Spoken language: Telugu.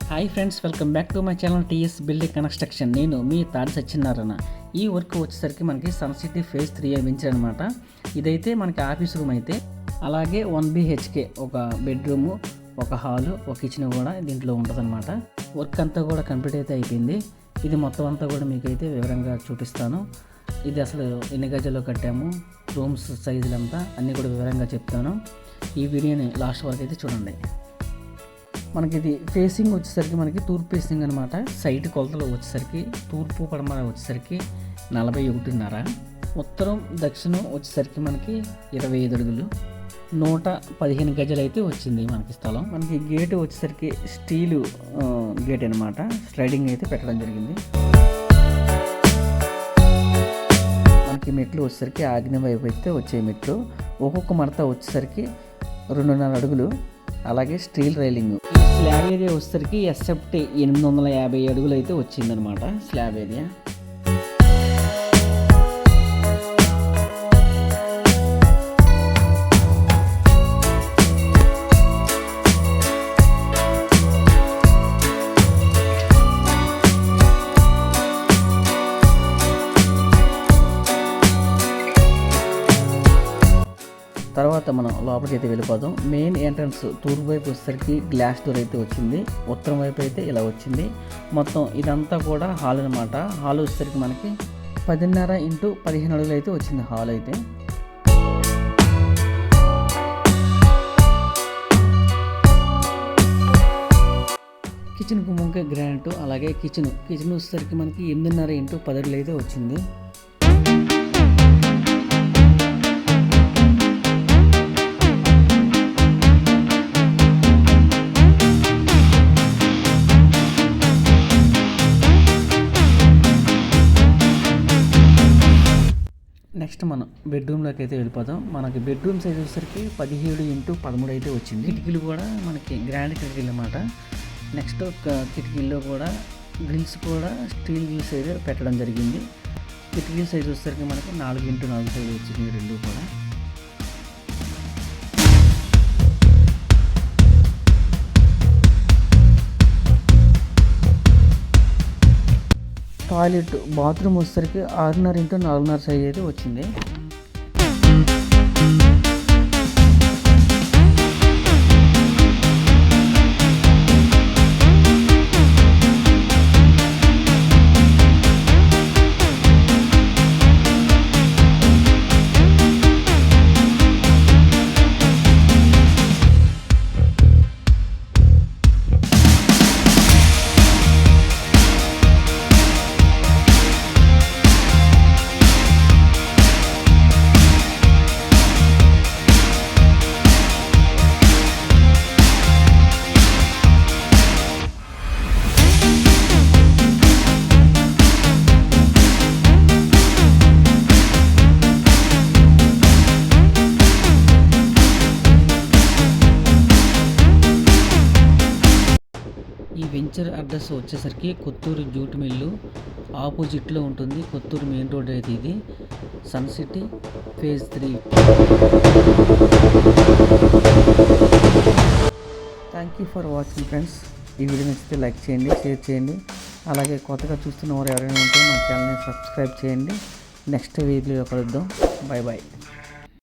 Hi friends welcome back to my channel TS building construction నేను మీ తాడి సత్యనారాయణ. ఈ వర్క్ వచ్చేసరికి మనకి సన్ సిటీ ఫేజ్ త్రీ అనమాట ఇదైతే మనకి ఆఫీస్ రూమ్ అయితే అలాగే వన్ బిహెచ్కే ఒక బెడ్రూము ఒక హాలు ఒక కిచెన్ కూడా దీంట్లో ఉంటుందన్నమాట. వర్క్ అంతా కూడా కంప్లీట్ అయితే అయిపోయింది. ఇది మొత్తం అంతా కూడా మీకైతే వివరంగా చూపిస్తాను. ఇది అసలు ఎన్ని గజాల్లో కట్టాము రూమ్స్ సైజులు అంతా అన్నీ కూడా వివరంగా చెప్తాను. ఈ వీడియోని లాస్ట్ వరకు అయితే చూడండి. మనకి ఇది ఫేసింగ్ వచ్చేసరికి మనకి తూర్పు ఫేసింగ్ అనమాట సైడ్ కొలతలు వచ్చేసరికి తూర్పు పడమర వచ్చేసరికి నలభై ఒకటిన్నర. ఉత్తరం దక్షిణం వచ్చేసరికి మనకి ఇరవై ఐదు అడుగులు. నూట పదిహేను గజలు అయితే వచ్చింది మనకి స్థలం. మనకి గేట్ వచ్చేసరికి స్టీలు గేట్ అనమాట స్లైడింగ్ అయితే పెట్టడం జరిగింది. మనకి మెట్లు వచ్చేసరికి ఆగ్నేయ వైపు అయితే వచ్చే మెట్లు. ఒక్కొక్క మడత వచ్చేసరికి రెండున్నర అడుగులు. అలాగే స్టీల్ రైలింగ్ స్లాబ్ ఏరియా వచ్చేసరికి ఎస్ఎఫ్టీ ఎనిమిది వందల యాభై అడుగులు అయితే వచ్చిందనమాట స్లాబ్ ఏరియా తర్వాత మనం లోపలికి అయితే వెళ్ళిపోదాం. మెయిన్ ఎంట్రన్స్ తూర్పు వైపు వచ్చేసరికి గ్లాస్ డోర్ అయితే వచ్చింది. ఉత్తరం వైపు అయితే ఇలా వచ్చింది. మొత్తం ఇదంతా కూడా హాల్ అనమాట హాల్ వచ్చేసరికి మనకి పదిన్నర ఇంటూ పదిహేను అడుగులు అయితే వచ్చింది హాల్ అయితే. కిచెన్ గుమ్మంకి గ్రానైట్ అలాగే కిచెన్. కిచెన్ వచ్చేసరికి మనకి ఎనిమిదిన్నర ఇంటూ పది అడుగులు అయితే వచ్చింది. నెక్స్ట్ మనం బెడ్రూమ్లోకి అయితే వెళ్ళిపోదాం. మనకి బెడ్రూమ్ సైజ్ వచ్చేసరికి పదిహేడు ఇంటూ పదమూడు అయితే వచ్చింది. కిటికీలు కూడా మనకి గ్రాండ్ కిటికీలు అన్నమాట. నెక్స్ట్ కిటికీల్లో కూడా గ్రిల్స్ కూడా స్టీల్ గ్రిల్స్ అయితే పెట్టడం జరిగింది. కిటికీ సైజ్ వచ్చేసరికి మనకి నాలుగు ఇంటూ నాలుగు సైజు వచ్చింది రెండు కూడా. టాయిలెట్ బాత్రూమ్ వచ్చేసరికి ఆరున్నర ఇంటూ నాలుగున్నర సైజ్ అయితే వచ్చింది. వెంచర్ అడ్రస్ వచ్చేసరికి కొత్తూరు జూట్ మిల్లు. ఆపోజిట్లో ఉంటుంది కొత్తూరు మెయిన్ రోడ్ అయితే ఇది. Sun city phase three. Thank you for watching friends. ఈ వీడియో నచ్చితే లైక్ చేయండి షేర్ చేయండి. అలాగే కొత్తగా చూస్తున్న వారు ఎవరైనా ఉంటే మా ఛానల్ని సబ్స్క్రైబ్ చేయండి. నెక్స్ట్ వీడియో కలుద్దాం. Bye bye